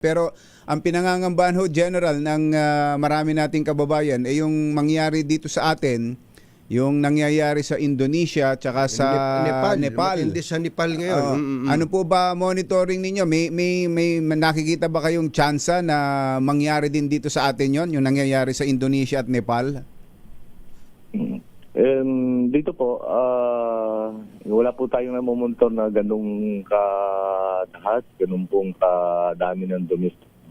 Pero ang pinangangambahan ho, General, ng ah, marami nating kababayan, ay yung mangyari dito sa atin, yung nangyayari sa Indonesia tsaka sa Nepal. Nepal. Matindi sa Nepal ngayon. Oo. Mm, mm, mm. Ano po ba monitoring ninyo? May, may, may nakikita ba kayong tsansa na mangyari din dito sa atin yon yung nangyayari sa Indonesia at Nepal? Um, dito po, ah, wala po tayong namumonitor na ganung kadahat, ganun pong kadami ng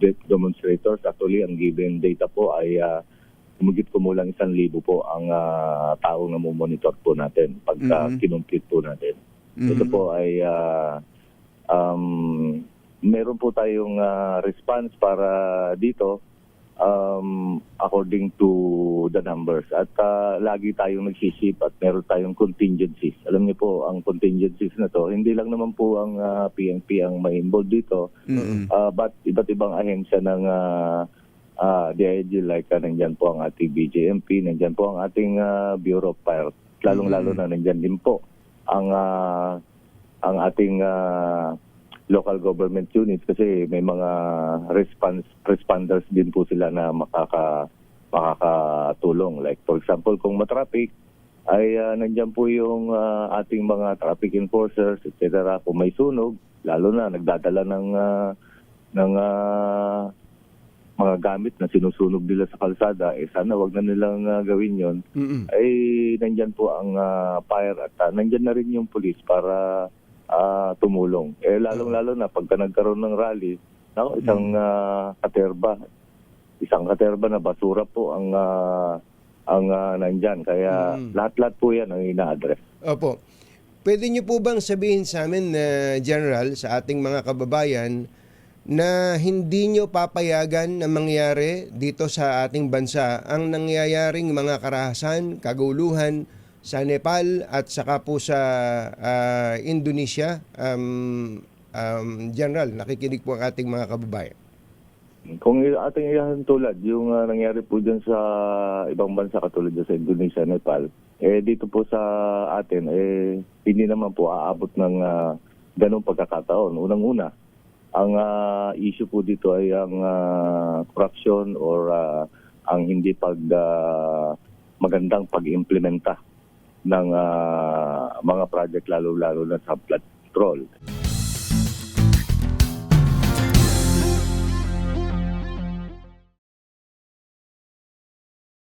de- demonstrators. Actually, ang given data po ay uh, kumugit kumulang isang libo po ang ah, taong namumonitor po natin pagka Mhm. kinumpute po natin. Mhm. Ito po ay ah, um, meron po tayong ah, response para dito um, according to the numbers. At ah, lagi tayong nagsisip at meron tayong contingencies. Alam niyo po, ang contingencies na to, hindi lang naman po ang ah, PNP ang may involved dito, Mm-mm. Ah, but iba't ibang ahensya ng uh, DIG like uh, nandyan po ang ating BJMP, nandyan po ang ating ah, Bureau of Fire. Lalong-lalo na nandyan din po ang ah, ang ating ah, local government units kasi may mga response responders din po sila na makaka makakatulong. Like for example, kung matraffic ay ah, nandyan po yung ah, ating mga traffic enforcers, etc. Kung may sunog, lalo na nagdadala ng ah, ng ah, mga gamit na sinusunog nila sa kalsada, eh sana wag na nilang ah, gawin yon Mm, mm. ay nandyan po ang ah, fire at ah, nandyan na rin yung police para ah, tumulong. Eh lalong-lalo na pagka nagkaroon ng rally, nako, isang ah, katerba, isang katerba na basura po ang ah, ang ah, nandyan. Kaya Mm. lahat-lahat po yan ang ina-address. Opo. Pwede niyo po bang sabihin sa amin, na General, sa ating mga kababayan, na hindi niyo papayagan na mangyari dito sa ating bansa ang nangyayaring mga karahasan, kaguluhan sa Nepal at saka po sa ah, Indonesia? Um, um, General, nakikinig po ang ating mga kababayan. Kung ating iyan tulad, yung ah, nangyari po dyan sa ibang bansa katulad dyan sa Indonesia, Nepal, eh dito po sa atin, eh hindi naman po aabot ng ah, ganong pagkakataon. Unang-una, ang ah, issue po dito ay ang ah, corruption or ah, ang hindi pag ah, magandang pag-implementa ng ah, mga project lalo-lalo na sa flood control.